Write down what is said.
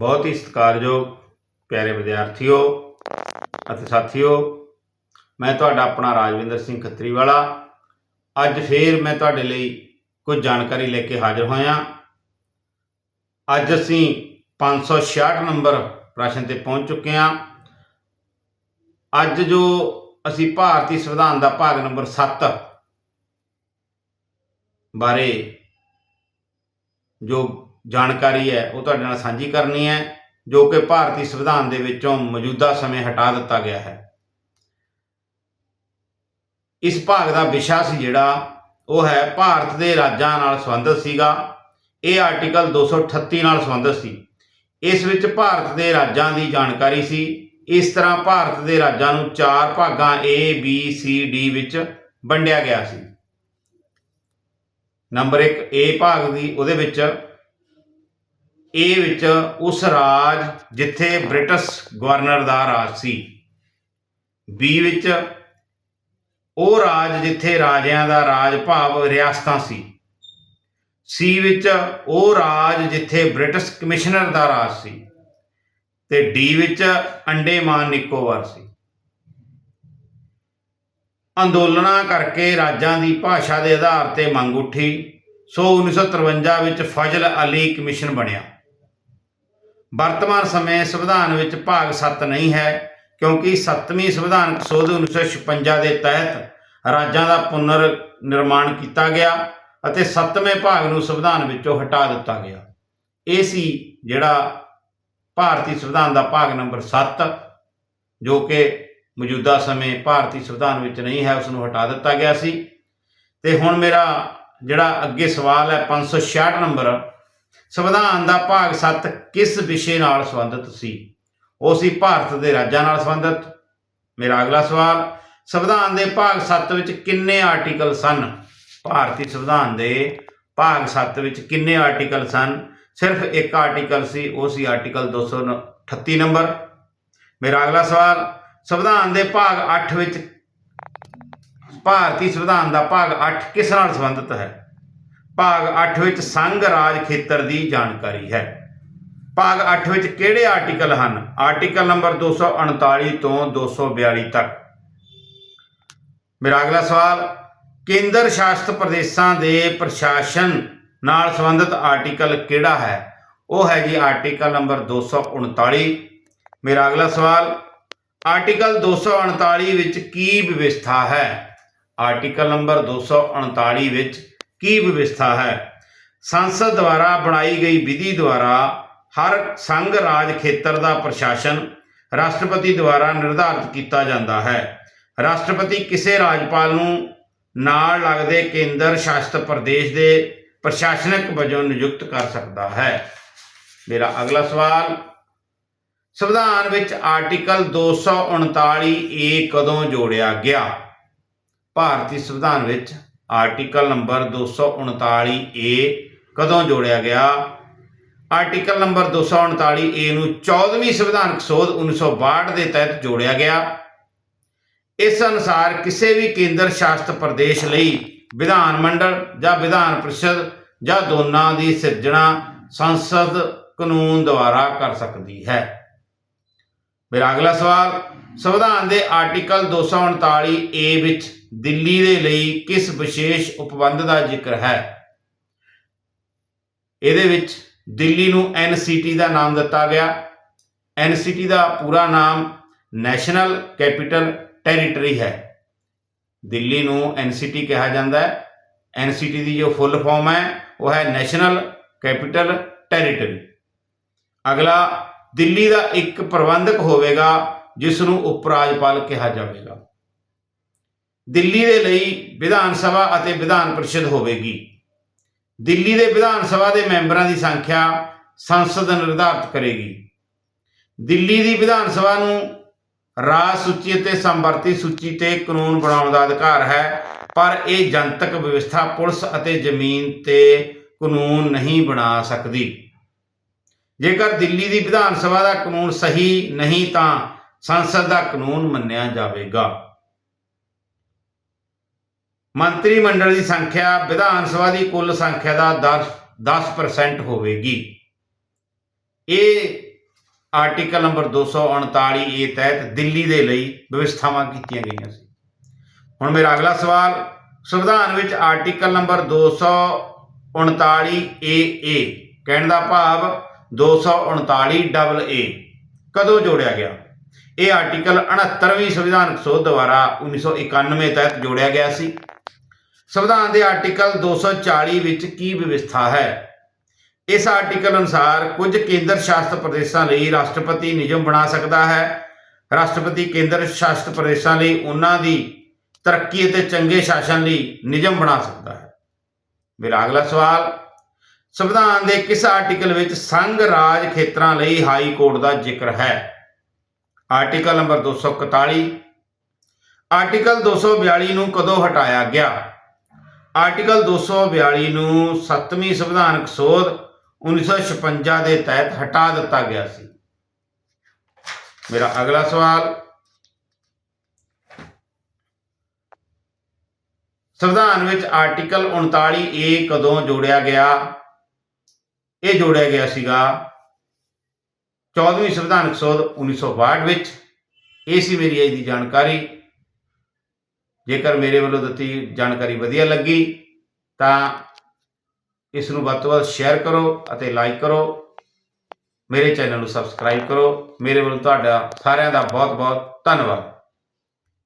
ਬਹੁਤ ਹੀ ਸਤਿਕਾਰਯੋਗ ਪਿਆਰੇ ਵਿਦਿਆਰਥੀਓ ਅਤੇ ਸਾਥੀਓ, ਮੈਂ ਤੁਹਾਡਾ ਆਪਣਾ ਰਾਜਵਿੰਦਰ ਸਿੰਘ ਖੱਤਰੀ ਵਾਲਾ ਅੱਜ ਫੇਰ ਮੈਂ ਤੁਹਾਡੇ ਲਈ ਕੁਝ ਜਾਣਕਾਰੀ ਲੈ ਕੇ ਹਾਜ਼ਰ ਹੋਇਆ। ਅੱਜ ਅਸੀਂ 566 ਨੰਬਰ ਪ੍ਰਸ਼ਨ ਤੇ ਪਹੁੰਚ ਚੁੱਕੇ ਹਾਂ। ਅੱਜ ਜੋ ਅਸੀਂ ਭਾਰਤੀ ਸੰਵਿਧਾਨ ਦਾ ਭਾਗ ਨੰਬਰ 7 ਬਾਰੇ ਜੋ ਜਾਣਕਾਰੀ ਹੈ, ਉਹ ਤੁਹਾਡੇ ਨਾਲ ਸਾਂਝੀ ਕਰਨੀ ਹੈ, ਜੋ ਕਿ ਭਾਰਤੀ ਸੰਵਿਧਾਨ ਦੇ ਵਿੱਚੋਂ ਮੌਜੂਦਾ ਸਮੇਂ ਹਟਾ ਦਿੱਤਾ ਗਿਆ ਹੈ। ਇਸ ਭਾਗ ਦਾ ਵਿਸ਼ਾ ਸੀ ਜਿਹੜਾ, ਉਹ ਹੈ ਭਾਰਤ ਦੇ ਰਾਜਾਂ ਨਾਲ ਸੰਬੰਧਿਤ ਸੀਗਾ। ਇਹ ਆਰਟੀਕਲ 238 ਨਾਲ ਸੰਬੰਧਿਤ ਸੀ। ਇਸ ਵਿੱਚ ਭਾਰਤ ਦੇ ਰਾਜਾਂ ਦੀ ਜਾਣਕਾਰੀ ਸੀ। ਇਸ ਤਰ੍ਹਾਂ ਭਾਰਤ ਦੇ ਰਾਜਾਂ ਨੂੰ ਚਾਰ ਭਾਗਾਂ A, B, C, D ਵਿੱਚ ਵੰਡਿਆ ਗਿਆ ਸੀ। ਨੰਬਰ 1 A ਭਾਗ ਦੀ, ਉਹਦੇ ਵਿੱਚ ਇਹ ਵਿੱਚ ਉਸ ਰਾਜ ਜਿੱਥੇ ਬ੍ਰਿਟਿਸ਼ ਗਵਰਨਰ ਦਾ ਰਾਜ ਸੀ। ਬੀ ਵਿੱਚ ਉਹ ਰਾਜ ਜਿੱਥੇ ਰਾਜਿਆਂ ਦਾ ਰਾਜ ਭਾਵ ਰਿਆਸਤਾਂ ਸੀ। ਸੀ ਵਿੱਚ ਉਹ ਰਾਜ ਜਿੱਥੇ ਬ੍ਰਿਟਿਸ਼ ਕਮਿਸ਼ਨਰ ਦਾ ਰਾਜ ਸੀ ਤੇ ਡੀ ਵਿੱਚ ਅੰਡੇਮਾਨ ਨਿਕੋਬਾਰ ਸੀ। ਅੰਦੋਲਨਾਂ ਕਰਕੇ ਰਾਜਾਂ ਦੀ ਭਾਸ਼ਾ ਦੇ ਆਧਾਰ ਤੇ ਮੰਗ ਉੱਠੀ। ਸੋ 1953 ਵਿੱਚ ਫਜ਼ਲ ਅਲੀ ਕਮਿਸ਼ਨ ਬਣਿਆ। ਵਰਤਮਾਨ ਸਮੇਂ ਸੰਵਿਧਾਨ ਵਿੱਚ ਭਾਗ 7 ਨਹੀਂ ਹੈ, ਕਿਉਂਕਿ 7ਵੀਂ ਸੰਵਿਧਾਨਕ ਸੋਧ 1956 ਦੇ ਤਹਿਤ ਰਾਜਾਂ ਦਾ ਪੁਨਰ ਨਿਰਮਾਣ ਕੀਤਾ ਗਿਆ ਅਤੇ 7ਵੇਂ ਭਾਗ ਨੂੰ ਸੰਵਿਧਾਨ ਵਿੱਚੋਂ ਹਟਾ ਦਿੱਤਾ ਗਿਆ। ਇਹ ਸੀ ਜਿਹੜਾ ਭਾਰਤੀ ਸੰਵਿਧਾਨ ਦਾ ਭਾਗ ਨੰਬਰ 7 ਜੋ ਕਿ ਮੌਜੂਦਾ ਸਮੇਂ ਭਾਰਤੀ ਸੰਵਿਧਾਨ ਵਿੱਚ ਨਹੀਂ ਹੈ ਉਸ ਨੂੰ ਹਟਾ ਦਿੱਤਾ ਗਿਆ ਸੀ। ਤੇ ਹੁਣ ਮੇਰਾ ਜਿਹੜਾ ਅੱਗੇ ਸਵਾਲ ਹੈ 566 ਨੰਬਰ ਸੰਵਿਧਾਨ ਦਾ ਭਾਗ 7 ਕਿਸ ਵਿਸ਼ੇ ਨਾਲ ਸੰਬੰਧਿਤ ਸੀ? ਉਹ ਸੀ ਭਾਰਤ ਦੇ ਰਾਜਾਂ ਨਾਲ ਸੰਬੰਧਿਤ। ਮੇਰਾ ਅਗਲਾ ਸਵਾਲ, ਸੰਵਿਧਾਨ ਦੇ ਭਾਗ 7 ਵਿੱਚ ਕਿੰਨੇ ਆਰਟੀਕਲ ਸਨ? ਭਾਰਤੀ ਸੰਵਿਧਾਨ ਦੇ ਭਾਗ 7 ਵਿੱਚ ਕਿੰਨੇ ਆਰਟੀਕਲ ਸਨ? ਸਿਰਫ ਇੱਕ ਆਰਟੀਕਲ ਸੀ, ਉਹ ਸੀ ਆਰਟੀਕਲ 238 ਨੰਬਰ। ਮੇਰਾ ਅਗਲਾ ਸਵਾਲ, ਸੰਵਿਧਾਨ ਦੇ ਭਾਗ 8 ਵਿੱਚ ਭਾਰਤੀ ਸੰਵਿਧਾਨ ਦਾ ਭਾਗ 8 ਕਿਸ ਨਾਲ ਸੰਬੰਧਿਤ ਹੈ? ਭਾਗ 8 ਵਿੱਚ ਸੰਘ ਰਾਜ ਖੇਤਰ ਦੀ ਜਾਣਕਾਰੀ ਹੈ। ਭਾਗ 8 ਵਿੱਚ ਕਿਹੜੇ ਆਰਟੀਕਲ ਹਨ? ਆਰਟੀਕਲ ਨੰਬਰ 239 ਤੋਂ 242 ਤੱਕ। ਮੇਰਾ ਅਗਲਾ ਸਵਾਲ, ਕੇਂਦਰ ਸ਼ਾਸਿਤ ਪ੍ਰਦੇਸ਼ਾਂ ਦੇ ਪ੍ਰਸ਼ਾਸਨ ਨਾਲ ਸੰਬੰਧਿਤ ਆਰਟੀਕਲ ਕਿਹੜਾ ਹੈ? ਉਹ ਹੈ ਜੀ ਆਰਟੀਕਲ ਨੰਬਰ 239 ਮੇਰਾ ਅਗਲਾ ਸਵਾਲ ਆਰਟੀਕਲ 239 ਵਿੱਚ ਕੀ ਵਿਵਸਥਾ ਹੈ? ਆਰਟੀਕਲ ਨੰਬਰ 239 ਵਿੱਚ ਕੀ ਵਿਵਸਥਾ ਹੈ? ਸੰਸਦ ਦੁਆਰਾ ਬਣਾਈ ਗਈ ਵਿਧੀ ਦੁਆਰਾ ਹਰ ਸੰਘ ਰਾਜ ਖੇਤਰ ਦਾ ਪ੍ਰਸ਼ਾਸਨ ਰਾਸ਼ਟਰਪਤੀ ਦੁਆਰਾ ਨਿਰਧਾਰਿਤ ਕੀਤਾ ਜਾਂਦਾ ਹੈ। ਰਾਸ਼ਟਰਪਤੀ ਕਿਸੇ ਰਾਜਪਾਲ ਨੂੰ ਨਾਲ ਲੱਗਦੇ ਕੇਂਦਰ ਸ਼ਾਸਿਤ ਪ੍ਰਦੇਸ਼ ਦੇ ਪ੍ਰਸ਼ਾਸਨਕ ਵਜੋਂ ਨਿਯੁਕਤ ਕਰ ਸਕਦਾ ਹੈ। ਮੇਰਾ ਅਗਲਾ ਸਵਾਲ, ਸੰਵਿਧਾਨ ਵਿੱਚ ਆਰਟੀਕਲ 239 ਏ ਕਦੋਂ ਜੋੜਿਆ ਗਿਆ? ਭਾਰਤੀ ਸੰਵਿਧਾਨ ਵਿੱਚ ਆਰਟੀਕਲ ਨੰਬਰ 239 ਏ ਕਦੋਂ ਜੋੜਿਆ ਗਿਆ? ਆਰਟੀਕਲ ਨੰਬਰ 239 ਏ ਨੂੰ 14ਵੀਂ ਸੰਵਿਧਾਨਕ ਸੋਧ 1962 ਦੇ ਤਹਿਤ ਜੋੜਿਆ ਗਿਆ। ਇਸ ਅਨੁਸਾਰ ਕਿਸੇ ਵੀ ਕੇਂਦਰ, ਸ਼ਾਸਿਤ ਪ੍ਰਦੇਸ਼ ਲਈ ਵਿਧਾਨ ਮੰਡਲ ਜਾਂ ਵਿਧਾਨ ਪ੍ਰੀਸ਼ਦ ਜਾਂ ਦੋਨਾਂ ਦੀ ਸਿਰਜਣਾ ਸੰਸਦ ਕਾਨੂੰਨ ਦੁਆਰਾ ਕਰ ਸਕਦੀ ਹੈ। ਮੇਰਾ ਅਗਲਾ ਸਵਾਲ, ਸੰਵਿਧਾਨ ਦੇ ਆਰਟੀਕਲ 239 ਏ ਵਿੱਚ ਦਿੱਲੀ ਦੇ ਲਈ ਕਿਸ ਵਿਸ਼ੇਸ਼ ਉਪਬੰਧ ਦਾ ਜ਼ਿਕਰ ਹੈ? ਇਹਦੇ ਵਿੱਚ ਦਿੱਲੀ ਨੂੰ ਐਨਸੀਟੀ ਦਾ ਨਾਮ ਦਿੱਤਾ ਗਿਆ। ਐਨਸੀਟੀ ਦਾ ਪੂਰਾ ਨਾਮ ਨੈਸ਼ਨਲ ਕੈਪੀਟਲ ਟੈਰੀਟਰੀ ਹੈ। ਦਿੱਲੀ ਨੂੰ ਐਨਸੀਟੀ ਕਿਹਾ ਜਾਂਦਾ ਹੈ। ਐਨਸੀਟੀ ਦੀ ਜੋ ਫੁੱਲ ਫਾਰਮ ਹੈ, ਉਹ ਹੈ ਨੈਸ਼ਨਲ ਕੈਪੀਟਲ ਟੈਰੀਟਰੀ। ਅਗਲਾ, ਦਿੱਲੀ ਦਾ ਇੱਕ ਪ੍ਰਬੰਧਕ ਹੋਵੇਗਾ, ਜਿਸ ਨੂੰ ਉਪ ਰਾਜਪਾਲ ਕਿਹਾ ਜਾਵੇਗਾ। ਦਿੱਲੀ ਦੇ ਲਈ ਵਿਧਾਨ ਸਭਾ ਅਤੇ ਵਿਧਾਨ ਪਰਿਸ਼ਦ ਹੋਵੇਗੀ। ਦਿੱਲੀ ਦੇ ਵਿਧਾਨ ਸਭਾ ਦੇ ਮੈਂਬਰਾਂ ਦੀ ਸੰਖਿਆ ਸੰਸਦ ਨਿਰਧਾਰਤ ਕਰੇਗੀ। ਦਿੱਲੀ ਦੀ ਵਿਧਾਨ ਸਭਾ ਨੂੰ ਰਾਜ ਸੂਚੀ ਅਤੇ ਸੰਵਰਤੀ ਸੂਚੀ ਤੇ ਕਾਨੂੰਨ ਬਣਾਉਣ ਦਾ ਅਧਿਕਾਰ ਹੈ, ਪਰ ਇਹ ਜਨਤਕ ਵਿਵਸਥਾ, ਪੁਲਿਸ ਅਤੇ ਜ਼ਮੀਨ ਤੇ ਕਾਨੂੰਨ ਨਹੀਂ ਬਣਾ ਸਕਦੀ। ਜੇਕਰ ਦਿੱਲੀ ਦੀ ਵਿਧਾਨ ਸਭਾ ਦਾ ਕਾਨੂੰਨ ਸਹੀ ਨਹੀਂ ਤਾਂ ਸੰਸਦ ਦਾ ਕਾਨੂੰਨ ਮੰਨਿਆ ਜਾਵੇਗਾ। ਮੰਤਰੀ ਮੰਡਲ ਦੀ ਸੰਖਿਆ ਵਿਧਾਨ ਸਭਾ ਦੀ ਕੁੱਲ ਸੰਖਿਆ ਦਾ 10 10% ਹੋਵੇਗੀ। ਇਹ ਆਰਟੀਕਲ ਨੰਬਰ 239 ਏ ਤਹਿਤ ਦਿੱਲੀ ਦੇ ਲਈ ਵਿਵਸਥਾਵਾਂ ਕੀਤੀਆਂ ਗਈਆਂ ਸੀ। ਹੁਣ ਮੇਰਾ ਅਗਲਾ ਸਵਾਲ, ਸੰਵਿਧਾਨ ਵਿੱਚ ਆਰਟੀਕਲ ਨੰਬਰ 239 ਏ ਏ ਕਹਿਣ ਦਾ ਭਾਵ 239 ਡਬਲ ਏ ਕਦੋਂ ਜੋੜਿਆ ਗਿਆ? ਇਹ ਆਰਟੀਕਲ 69ਵੀਂ ਸੰਵਿਧਾਨਕ ਸੋਧ ਦੁਆਰਾ 1991 ਤਹਿਤ ਜੋੜਿਆ ਗਿਆ ਸੀ। ਸੰਵਿਧਾਨ ਦੇ ਆਰਟੀਕਲ 240 ਵਿੱਚ ਕੀ ਵਿਵਸਥਾ ਹੈ? ਇਸ ਆਰਟੀਕਲ ਅਨੁਸਾਰ ਕੁਝ ਕੇਂਦਰ ਸ਼ਾਸਤ ਪ੍ਰਦੇਸ਼ਾਂ ਲਈ ਰਾਸ਼ਟਰਪਤੀ ਨਿਯਮ ਬਣਾ ਸਕਦਾ ਹੈ। ਰਾਸ਼ਟਰਪਤੀ ਕੇਂਦਰ ਸ਼ਾਸਤ ਪ੍ਰਦੇਸ਼ਾਂ ਲਈ ਉਹਨਾਂ ਦੀ ਤਰੱਕੀ ਅਤੇ ਚੰਗੇ ਸ਼ਾਸਨ ਲਈ ਨਿਯਮ ਬਣਾ ਸਕਦਾ ਹੈ। ਮੇਰਾ ਅਗਲਾ ਸਵਾਲ, ਸੰਵਿਧਾਨ ਦੇ ਕਿਸ ਆਰਟੀਕਲ ਵਿੱਚ ਸੰਘ ਰਾਜ ਖੇਤਰਾਂ ਲਈ ਹਾਈ ਕੋਰਟ ਦਾ ਜ਼ਿਕਰ ਹੈ? ਆਰਟੀਕਲ ਨੰਬਰ 241 ਆਰਟੀਕਲ 242 ਨੂੰ ਕਦੋਂ ਹਟਾਇਆ ਗਿਆ? ਆਰਟੀਕਲ 242 ਨੂੰ 7ਵੀਂ ਸੰਵਿਧਾਨਕ ਸੋਧ 1956 ਦੇ ਤਹਿਤ ਹਟਾ ਦਿੱਤਾ ਗਿਆ ਸੀ। ਮੇਰਾ ਅਗਲਾ ਸਵਾਲ। ਸੰਵਿਧਾਨ ਵਿੱਚ ਆਰਟੀਕਲ 39 ਏ ਕਦੋਂ ਜੋੜਿਆ ਗਿਆ? ਇਹ ਜੋੜਿਆ ਗਿਆ ਸੀਗਾ 14ਵੀਂ ਸੰਵਿਧਾਨਕ ਸੋਧ 1962 ਵਿੱਚ, ਇਹ ਸੀ ਮੇਰੀ ਅੱਜ ਦੀ ਜਾਣਕਾਰੀ। ਜੇਕਰ ਮੇਰੇ ਵੱਲੋਂ ਦਿੱਤੀ ਜਾਣਕਾਰੀ ਵਧੀਆ ਲੱਗੀ, ਤਾਂ ਇਸ ਨੂੰ ਵੱਧ ਤੋਂ ਵੱਧ ਸ਼ੇਅਰ ਕਰੋ ਅਤੇ ਲਾਈਕ ਕਰੋ। ਮੇਰੇ ਚੈਨਲ ਨੂੰ ਸਬਸਕ੍ਰਾਈਬ ਕਰੋ। ਮੇਰੇ ਵੱਲੋਂ ਤੁਹਾਡਾ ਸਾਰਿਆਂ ਦਾ ਬਹੁਤ ਬਹੁਤ ਧੰਨਵਾਦ।